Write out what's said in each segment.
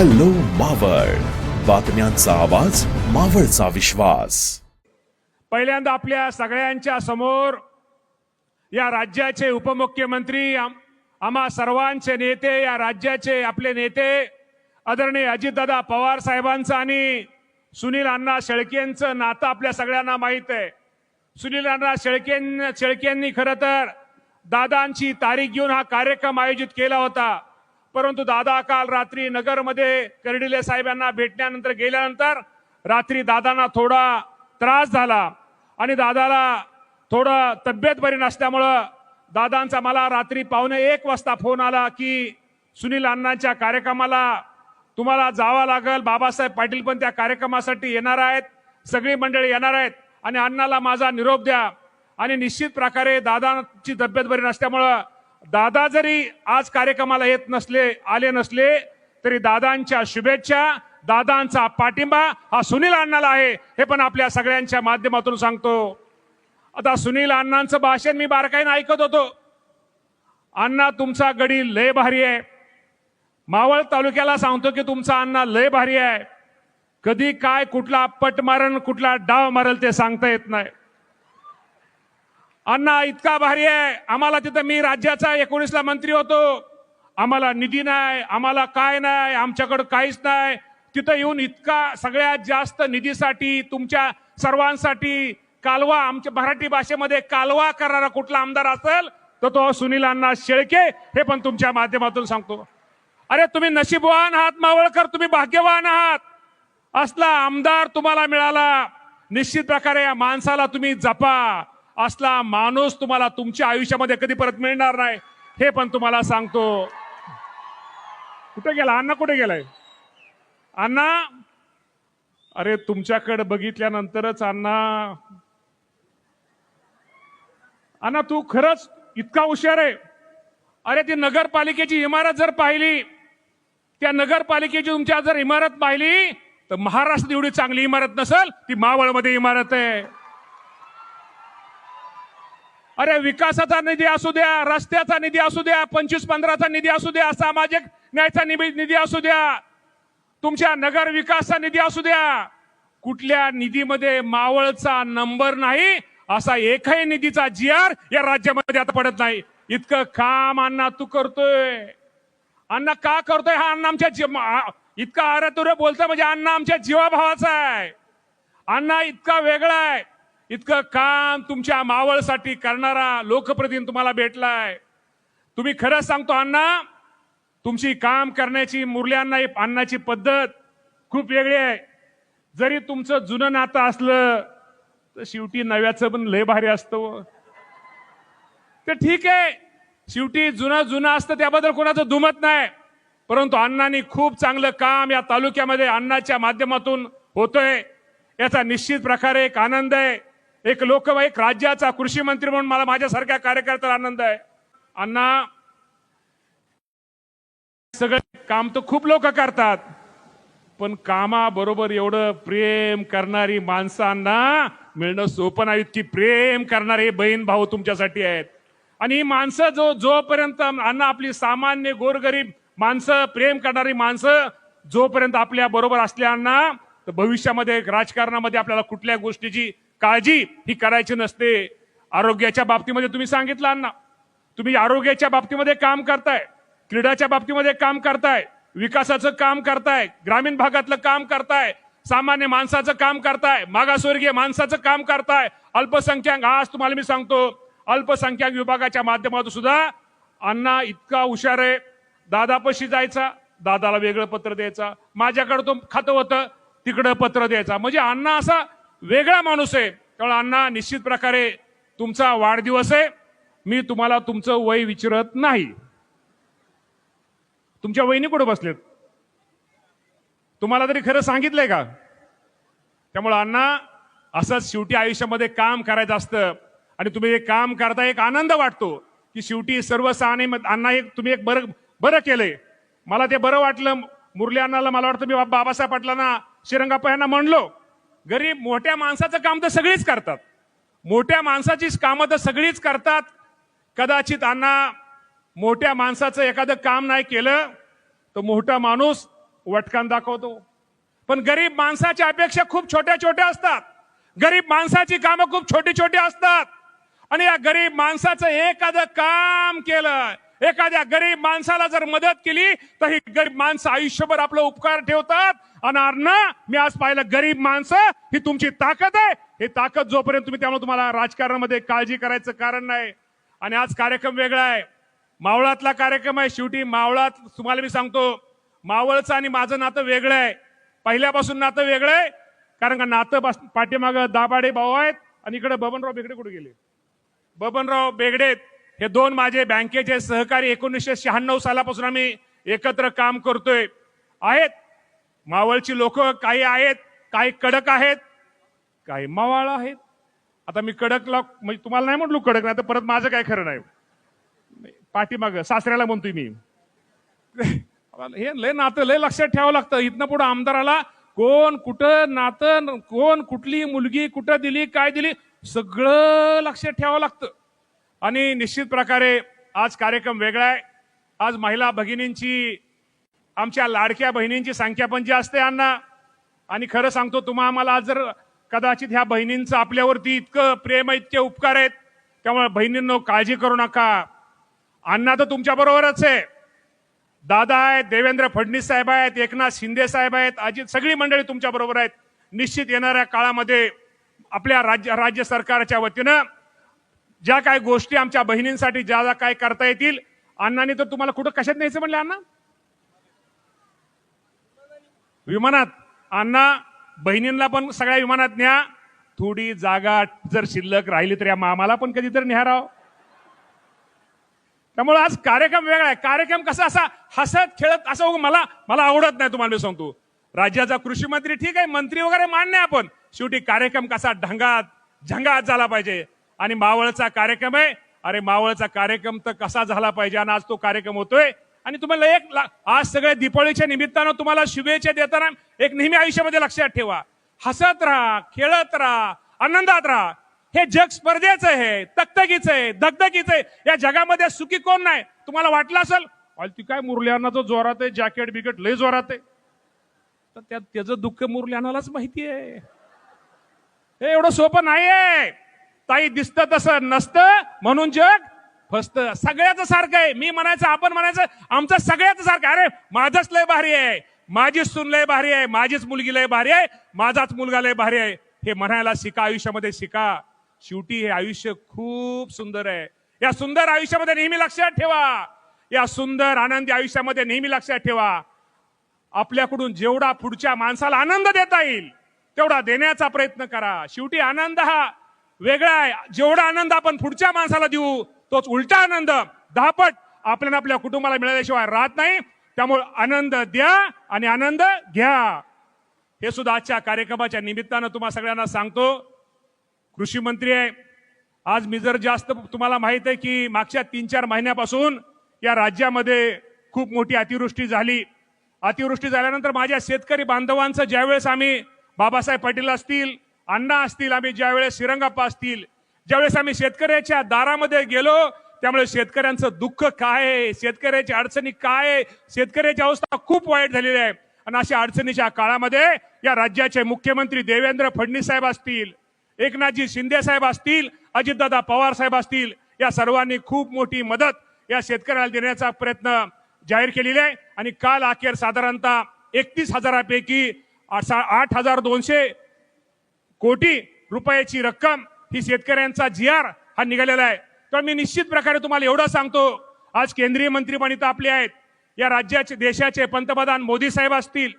Hello Maval. बातम्यांचा आवाज मावळचा विश्वास. पहिल्यांदा आपल्या सगळ्यांच्या समोर या राज्याचे उपमुख्यमंत्री आम्हा सर्वांचे नेते या राज्याचे आपले नेते आदरणीय अजितदादा पवार साहेबांचं आणि सुनील अण्णा शेळकेंचं नातं आपल्या सगळ्यांना माहीत आहे. सुनील अण्णा शेळकें शेळकेंनी खरं तर दादांची तारीख घेऊन हा कार्यक्रम आयोजित केला होता. परंतु दादा काल रात्री नगरमध्ये कर्डिले साहेबांना भेटण्यानंतर भेटल्यानंतर गेल्यानंतर रात्री दादांना थोडा त्रास झाला आणि दादाला थोडं तब्येत बरी नसल्यामुळं दादांचा मला रात्री पावणे एक वाजता फोन आला की सुनील अण्णांच्या कार्यक्रमाला तुम्हाला जावं लागेल. बाबासाहेब पाटील पण त्या कार्यक्रमासाठी येणार आहेत. सगळी मंडळी येणार आहेत आणि अण्णाला माझा निरोप द्या. आणि निश्चित प्रकारे दादांची तब्येत बरी नसल्यामुळं दादा जरी आज कार्यक्रमाला येत नसले आले नसले तरी दादांच्या शुभेच्छा दादांचा पाठिंबा हा सुनील अण्णाला आहे हे पण आपल्या सगळ्यांच्या माध्यमातून सांगतो. आता सुनील अण्णांचं भाषण मी बारकाईनं ऐकत होतो. अण्णा तुमचा गडी लय भारी आहे. मावळ तालुक्याला सांगतो की तुमचा अण्णा लय भारी आहे. कधी काय कुठला पट मारण कुठला डाव मारल ते सांगता येत नाही. अण्णा इतका भारी आहे. आम्हाला तिथं मी राज्याचा एकोणीसला मंत्री होतो. आम्हाला निधी नाही आम्हाला काय नाही आमच्याकडं काहीच नाही. तिथं येऊन इतका सगळ्यात जास्त निधीसाठी तुमच्या सर्वांसाठी कालवा आमच्या मराठी भाषेमध्ये कालवा करणारा कुठला आमदार असेल तर तो सुनील अण्णा शेळके हे पण तुमच्या माध्यमातून सांगतो. अरे तुम्ही नशीबवान आहात मावळकर तुम्ही भाग्यवान आहात. असला आमदार तुम्हाला मिळाला निश्चित प्रकारे या माणसाला तुम्ही जपा. असला माणूस तुम्हाला तुमच्या आयुष्यामध्ये कधी परत मिळणार नाही हे पण तुम्हाला सांगतो. कुठे गेला? अण्णा कुठे गेलाय? अण्णा? अरे तुमच्याकडे बघितल्यानंतरच अण्णा. अण्णा तू खरंच इतका हुशार आहे. अरे ती नगरपालिकेची इमारत जर पाहिली त्या नगरपालिकेची तुमच्या जर इमारत पाहिली तर महाराष्ट्रात एवढी चांगली इमारत नसेल ती मावळमध्ये इमारत आहे. अरे विकासाचा निधी असू द्या रस्त्याचा निधी असू द्या पंचवीस पंधराचा निधी असू द्या सामाजिक न्यायचा निधी निधी असू द्या तुमच्या नगर विकासचा निधी असू द्या. कुठल्या निधीमध्ये मावळचा नंबर नाही असा एकही निधीचा जी आर या राज्यामध्ये आता पडत नाही. इतकं काम अण्णा तू करतोय. अण्णा का करतोय हा अण्णा आमच्या जीव- इतका अरे बोलतोय म्हणजे अण्णा आमच्या जीवाभावाचा आहे. अण्णा इतका वेगळा आहे. इतकं काम तुमच्या मावळसाठी करणारा लोकप्रतिनिधी तुम्हाला भेटलाय. तुम्ही खरंच सांगतो अण्णा तुमची काम करण्याची मुरल्यांना अण्णाची पद्धत खूप वेगळी आहे. जरी तुमचं जुनं नातं असलं तर शेवटी नव्याचं पण लय भारी असतं ते तर ठीक आहे. शेवटी जुनं जुनं असतं त्याबद्दल कोणाचं दुमत नाही. परंतु अण्णांनी खूप चांगलं काम या तालुक्यामध्ये अण्णाच्या माध्यमातून होतोय. याचा निश्चित प्रकारे एक आनंद आहे. एक लोक एक राज्याचा कृषी मंत्री म्हणून मला माझ्यासारख्या कार्यकर्त्याला आनंद आहे. अण्णा सगळे काम तर खूप लोक करतात पण कामाबरोबर एवढं प्रेम करणारी माणसांना मिळणं सोपं नाही. इतकी प्रेम करणारे बहीण भाऊ तुमच्यासाठी आहेत. आणि ही माणसं जो जोपर्यंत अण्णा आपली सामान्य गोरगरीब माणसं प्रेम करणारी माणसं जोपर्यंत आपल्या बरोबर असल्याना तर भविष्यामध्ये राजकारणामध्ये आपल्याला कुठल्या गोष्टीची काळजी ही करायची नसते. आरोग्याच्या बाबतीमध्ये तुम्ही सांगितलं अण्णा. तुम्ही आरोग्याच्या बाबतीमध्ये काम करताय क्रीडाच्या बाबतीमध्ये काम करताय विकासाचं काम करताय ग्रामीण भागातलं काम करताय सामान्य माणसाचं काम करताय मागासवर्गीय माणसाचं काम करताय अल्पसंख्याक आज तुम्हाला मी सांगतो अल्पसंख्याक विभागाच्या माध्यमातून सुद्धा अण्णा इतका हुशार आहे. दादापाशी जायचा दादाला वेगळं पत्र द्यायचा माझ्याकडं तो खातं होतं तिकडं पत्र द्यायचा. म्हणजे अण्णा असा वेगळा माणूस आहे. त्यामुळे अण्णा निश्चित प्रकारे तुमचा वाढदिवस आहे. मी तुम्हाला तुमचं वय विचारत नाही. तुमच्या वहिनी कुठं बसलेत? तुम्हाला तरी खरं सांगितलंय का? त्यामुळं अण्णा असंच शेवटी आयुष्यामध्ये काम करायचं असतं आणि तुम्ही हे काम करता एक आनंद वाटतो की शेवटी सर्व सहाने अण्णा एक तुम्ही एक बरं बरं केलंय. मला ते बरं वाटलं. मुरली अण्णाला मला वाटतं मी बा- बाबासाहेब पाटलांना श्रीरंगाप्पा यांना म्हणलो. गरीब मोठ्या माणसाचं काम तर सगळीच करतात. मोठ्या माणसाचीच कामं तर सगळीच करतात. कदाचित अण्णा मोठ्या माणसाचं एखादं काम नाही केलं तर मोठा माणूस वटकान दाखवतो. पण गरीब माणसाच्या अपेक्षा खूप छोट्या छोट्या असतात. गरीब माणसाची कामं खूप छोटी छोटी असतात. आणि या गरीब माणसाचं एखादं काम केलं एखाद्या गरीब माणसाला जर मदत केली तर ही गरीब माणसं आयुष्यभर आपलं उपकार ठेवतात. आणि मी आज पाहिलं गरीब माणसं ही तुमची ताकद आहे. ही ताकद जोपर्यंत तुम्ही त्यामुळे तुम्हाला राजकारणामध्ये काळजी करायचं कारण नाही. आणि आज कार्यक्रम वेगळा आहे. मावळातला कार्यक्रम आहे. शेवटी मावळात तुम्हाला मी सांगतो मावळचं आणि माझं नातं वेगळं आहे. पहिल्यापासून नातं वेगळं आहे. कारण का नातं बस- पाठीमागं दाबाडे भाऊ आहेत. आणि इकडे बबनराव बेगडे कुठे गेले? बबनराव बेगडे हे दोन माझे बँकेचे सहकारी एकोणीसशे शहाण्णव सालापासून आम्ही एकत्र काम करतोय. आहेत. मावळची लोक काही आहेत काही कडक आहेत काही मावाळ आहेत. आता मी कडकला म्हणजे तुम्हाला नाही म्हटलो कडक नाही तर परत माझं काय खरं नाही. पाठीमाग सासऱ्याला म्हणतोय मी. हे लय नातं लय लक्षात ठेवावं लागतं. इथनं पुढे आमदाराला कोण कुठं नातं कोण कुठली मुलगी कुठं दिली काय दिली सगळं लक्षात ठेवावं लागतं. आणि निश्चित प्रकारे आज कार्यक्रम वेगळा आहे. आज महिला भगिनींची आमच्या लाडक्या बहिणींची संख्या पण जास्त आहे अण्णा आणि खरं सांगतो तुम्हा आम्हाला आज जर कदाचित ह्या बहिणींचं आपल्यावरती इतकं प्रेम आहे, इतके उपकार आहेत त्यामुळे बहिणींनो काळजी करू नका. अण्णा तर तुमच्या बरोबरच आहे. दादा आहेत देवेंद्र फडणवीस साहेब आहेत एकनाथ शिंदे साहेब आहेत अजित सगळी मंडळी तुमच्या बरोबर आहेत. निश्चित येणाऱ्या काळामध्ये आपल्या राज्य राज्य सरकारच्या वतीनं ज्या काय गोष्टी आमच्या बहिणींसाठी ज्या ज्या काय करता येतील अण्णांनी तर तुम्हाला कुठं कशात न्यायचं म्हणले अण्णा? विमानात. अण्णा बहिणींना पण सगळ्या विमानात न्या. थोडी जागा जर शिल्लक राहिली तर या मामाला पण कधीतरी न्याराव त्यामुळे आज कार्यक्रम वेगळा आहे. कार्यक्रम कसा असा हसत खेळत असं हो, मला मला आवडत नाही तुम्हाला मी सांगतो. राज्याचा कृषी मंत्री ठीक आहे मंत्री वगैरे मान्य आपण. शेवटी कार्यक्रम कसा ढंगात झंगात झाला पाहिजे. आणि मावळचा कार्यक्रम आहे. अरे मावळचा कार्यक्रम तर कसा झाला पाहिजे? आणि आज तो कार्यक्रम होतोय. आणि तुम्हाला एक ला- आज सगळ्या दीपावलीच्या निमित्तानं तुम्हाला शुभेच्छा देताना एक नेहमी आयुष्यामध्ये लक्षात ठेवा. हसत राहा खेळत राहा आनंदात राहा. हे जग स्पर्धेचं आहे तकतकीचं आहे दगदगीचं आहे. या जगामध्ये सुखी कोण नाही? तुम्हाला वाटलं असेल ती काय मुरल्याना जो जोरात आहे जॅकेट बिकेट लय जोरात आहे. तर त्यात त्याचं दुःख मुरल्यानालाच माहिती आहे. हे एवढं सोपं नाहीये. ताई दिसतं तसं नसतं म्हणून जग फसत. सगळ्याच सारखं आहे. मी म्हणायचं आपण म्हणायचं आमचं सगळ्याच सारखं अरे माझंच लय भारी आहे. माझीच सून लय भारी आहे. माझीच मुलगी लय भारी आहे. माझाच मुलगा लय भारी आहे. हे म्हणायला शिका आयुष्यामध्ये शिका. शेवटी हे आयुष्य खूप सुंदर आहे. या सुंदर आयुष्यामध्ये नेहमी लक्षात ठेवा. या सुंदर आनंदी आयुष्यामध्ये नेहमी लक्षात ठेवा. आपल्याकडून जेवढा पुढच्या माणसाला आनंद देता येईल तेवढा देण्याचा प्रयत्न करा. शेवटी आनंद हा वेगळा आहे. जेवढा आनंद आपण पुढच्या माणसाला देऊ तोच उलटा आनंद. दहापट आपल्याला आपल्या कुटुंबाला मिळाल्याशिवाय राहत नाही. त्यामुळे आनंद द्या आणि आनंद घ्या. हे सुद्धा आजच्या कार्यक्रमाच्या निमित्तानं तुम्हा सगळ्यांना सांगतो. कृषी मंत्री आहे. आज मी जर जास्त तुम्हाला माहीत आहे की मागच्या तीन चार महिन्यापासून या राज्यामध्ये खूप मोठी अतिवृष्टी झाली. अतिवृष्टी झाल्यानंतर माझ्या शेतकरी बांधवांचं ज्यावेळेस आम्ही बाबासाहेब पाटील असतील अण्णा असतील आम्ही ज्यावेळेस श्रीरंगाप्पा असतील ज्यावेळेस आम्ही शेतकऱ्याच्या दारामध्ये गेलो त्यामुळे शेतकऱ्यांचं दुःख काय आहे शेतकऱ्याची अडचणी काय आहे शेतकऱ्याची अवस्था खूप वाईट झालेली आहे. आणि अशा अडचणीच्या काळामध्ये या राज्याचे मुख्यमंत्री देवेंद्र फडणवीस साहेब असतील एकनाथजी शिंदे साहेब असतील अजितदादा पवार साहेब असतील या सर्वांनी खूप मोठी मदत या शेतकऱ्याला देण्याचा प्रयत्न जाहीर केलेला आहे. आणि काल अखेर साधारणतः एकतीस हजारापैकी आठ आठ हजार दोनशे कोटी रुपयाची रक्कम ही शेतकऱ्यांचा जी आर हा निघालेला आहे. तर मी निश्चित प्रकारे तुम्हाला एवढं सांगतो आज केंद्रीय मंत्री पण इथं आपले आहेत. या राज्याचे देशाचे पंतप्रधान मोदी साहेब असतील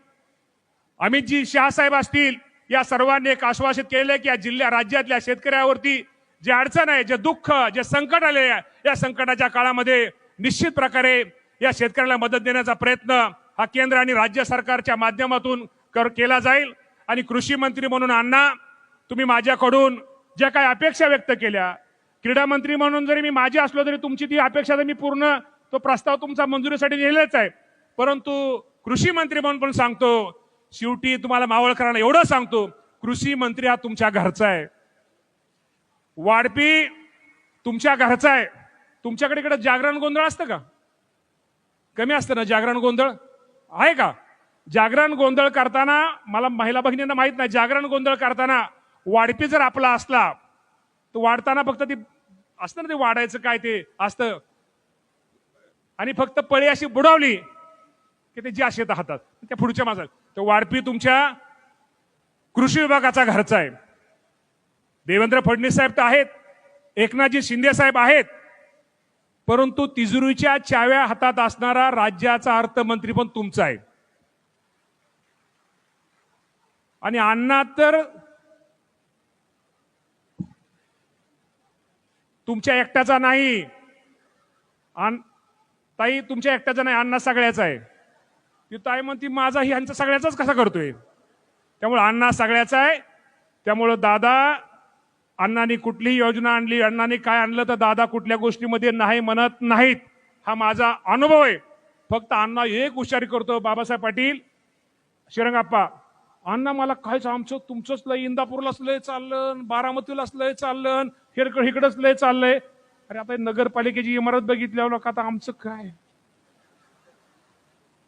अमितजी शहा साहेब असतील या सर्वांनी एक आश्वासित केलेलं आहे की या जिल्ह्या राज्यातल्या शेतकऱ्यावरती जे अडचण आहे जे दुःख जे संकट आले या संकटाच्या काळामध्ये निश्चित प्रकारे या शेतकऱ्याला मदत देण्याचा प्रयत्न हा केंद्र आणि राज्य सरकारच्या माध्यमातून कर केला जाईल. आणि कृषी मंत्री म्हणून अण्णा तुम्ही माझ्याकडून ज्या काही अपेक्षा व्यक्त केल्या क्रीडा मंत्री म्हणून जरी मी माझी असलो तरी तुमची ती अपेक्षा तर मी पूर्ण तो प्रस्ताव तुमचा मंजुरीसाठी नेलेलाच आहे. परंतु कृषी मंत्री म्हणून पण सांगतो शेवटी तुम्हाला मावळकरांना एवढं सांगतो कृषी मंत्री हा तुमच्या घरचा आहे. वाढपी तुमच्या घरचा आहे. तुमच्याकडे इकडे जागरण गोंधळ असतं का? कमी असतं ना जागरण गोंधळ? आहे का? जागरण गोंधळ करताना मला महिला भगिनींना माहीत नाही जागरण गोंधळ करताना वाढपी जर आपला असला तर वाढताना फक्त ती असतं ना ते वाढायचं काय ते असतं. आणि फक्त पळी अशी बुडवली की ते जी येत हातात. त्या पुढच्या माझा तर वाढपी तुमच्या कृषी विभागाचा घरचा आहे. देवेंद्र फडणवीस साहेब तर आहेत. एकनाथजी शिंदे साहेब आहेत. परंतु तिजुरीच्या चाव्या हातात असणारा राज्याचा अर्थमंत्री पण तुमचा आहे. आणि अण्णा तर तुमच्या एकट्याचा नाही. ताई तुमच्या एकट्याचा नाही अण्णा सगळ्याचा आहे. ती ताई म्हणती माझा ह्यांचा सगळ्याचाच कसा करतोय? त्यामुळे अण्णा सगळ्याचा आहे. त्यामुळं दादा अण्णांनी कुठलीही योजना आणली अण्णांनी काय आणलं तर दादा कुठल्या गोष्टीमध्ये नाही म्हणत नाहीत. हा माझा अनुभव आहे. फक्त अण्णा एक हुशारी करतो बाबासाहेब पाटील. श्रीरंगाप्पा अण्णा मला कायच आमचं तुमचंच लय इंदापूरलाच लय चाललं बारामतीलाच लय चाललं हिरकड इकडंच लय चाललंय. अरे आता नगरपालिकेची इमारत बघितल्यावर लोक आता आमचं काय?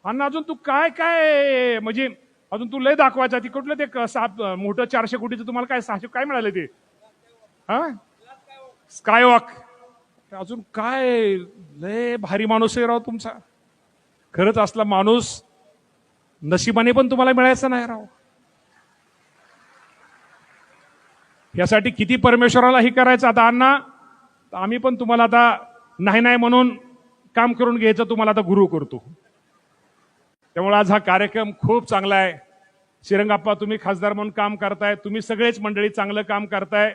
अण्णा अजून तू काय काय? म्हणजे अजून तू लय दाखवायचा. ती कुठलं ते सात मोठं चारशे कोटीचं तुम्हाला काय सहाशे काय मिळालं ते? हा? स्कायवॉक अजून काय? लय भारी माणूस आहे राव तुमचा. खरंच असला माणूस नशिबाने पण तुम्हाला मिळायचं नाही राव. यासाठी किती परमेश्वराला हे करायचं? आता अण्णा तर आम्ही पण तुम्हाला आता नाही नाही म्हणून काम करून घ्यायचं तुम्हाला आता गुरु करतो. त्यामुळे आज हा कार्यक्रम खूप चांगला आहे. श्रीरंगाप्पा तुम्ही खासदार म्हणून काम करताय. तुम्ही सगळेच मंडळी चांगलं काम करताय.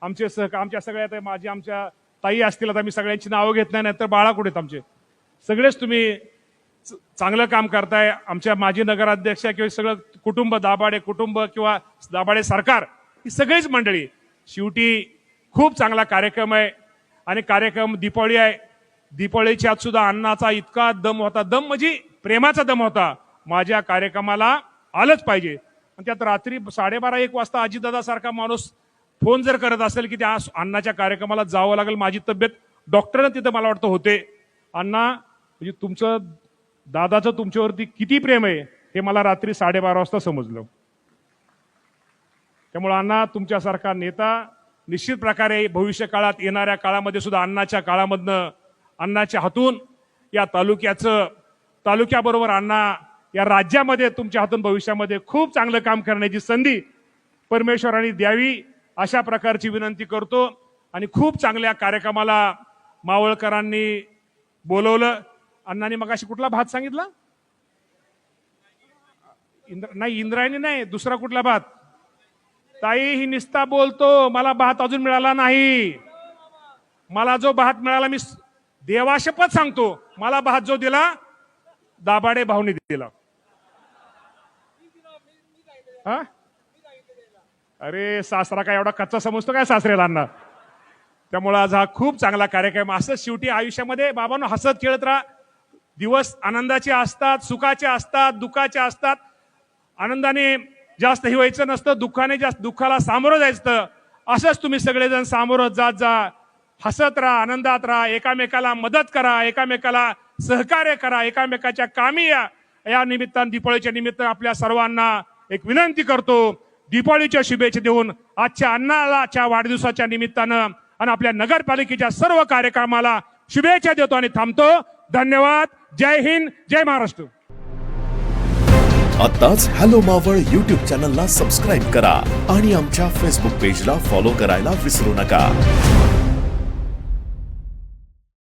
आमचे सह आमच्या सगळ्या माझी आमच्या ताई असतील आता मी सगळ्यांची नावं घेत नाही तर बाळा कुठे आहेत आमचे. सगळेच तुम्ही च- चांगलं काम करताय. आमच्या माजी नगराध्यक्ष किंवा सगळं कुटुंब दाभाडे कुटुंब किंवा दाभाडे सरकार ही सगळीच मंडळी. शेवटी खूप चांगला कार्यक्रम आहे. आणि कार्यक्रम दीपावली आहे. दीपावलीच्या आत सुद्धा अन्नाचा इतका दम होता. दम म्हणजे प्रेमाचा दम होता. माझ्या कार्यक्रमाला आलंच पाहिजे. आणि त्यात रात्री साडेबारा एक वाजता अजितदादा सारखा माणूस फोन जर करत असेल की त्या अण्णाच्या कार्यक्रमाला जावं लागेल माझी तब्येत डॉक्टरनं तिथं मला वाटतं होते. अण्णा म्हणजे तुमचं दादाचं तुमच्यावरती किती प्रेम आहे हे मला रात्री साडेबारा वाजता समजलं. त्यामुळे अण्णा तुमच्यासारखा नेता निश्चित प्रकारे भविष्य काळात येणाऱ्या काळामध्ये सुद्धा अण्णाच्या काळामधनं अण्णाच्या हातून या तालुक्याचं तालुक्याबरोबर अण्णा या राज्यामध्ये तुमच्या हातून भविष्यामध्ये खूप चांगलं काम करण्याची संधी परमेश्वरांनी द्यावी अशा प्रकारची विनंती करतो आणि खूप चांगल्या कार्यक्रमाला मावळकरांनी बोलवलं. अण्णांनी मगाशी कुठला भात सांगितला? इंद्र नाही इंद्रायणी नाही दुसरा कुठला भात? ताई ही निस्ता बोलतो. मला भात अजून मिळाला नाही. मला जो भात मिळाला मी देवाशपत सांगतो. मला भात जो दिला दाभाडे भाऊनी दिला. हा? अरे सासरा काय एवढा कच्चा समजतो काय सासरेला त्यामुळं आज हा खूप चांगला कार्यक्रम. असंच शेवटी आयुष्यामध्ये बाबांनो हसत खेळत राहा. दिवस आनंदाचे असतात सुखाचे असतात दुःखाचे असतात. आनंदाने जास्त हे व्हायचं नसतं दुःखाने जास्त दुःखाला सामोरं जायचं. असंच तुम्ही सगळेजण सामोरं जात जा. हसत राहा आनंदात राहा एकामेकाला मदत करा एकामेकाला सहकार्य करा एकामेकाच्या कामी या. या निमित्तानं दिपाळीच्या निमित्त आपल्या सर्वांना एक विनंती करतो. दिपाळीच्या शुभेच्छा देऊन आजच्या अण्णाच्या वाढदिवसाच्या निमित्तानं आणि आपल्या नगरपालिकेच्या सर्व कार्यक्रमाला शुभेच्छा देतो आणि थांबतो. धन्यवाद. जय हिंद जय महाराष्ट्र. आत्ताच हॅलो मावळ युट्यूब चॅनलला सबस्क्राईब करा आणि आमच्या फेसबुक पेजला फॉलो करायला विसरू नका.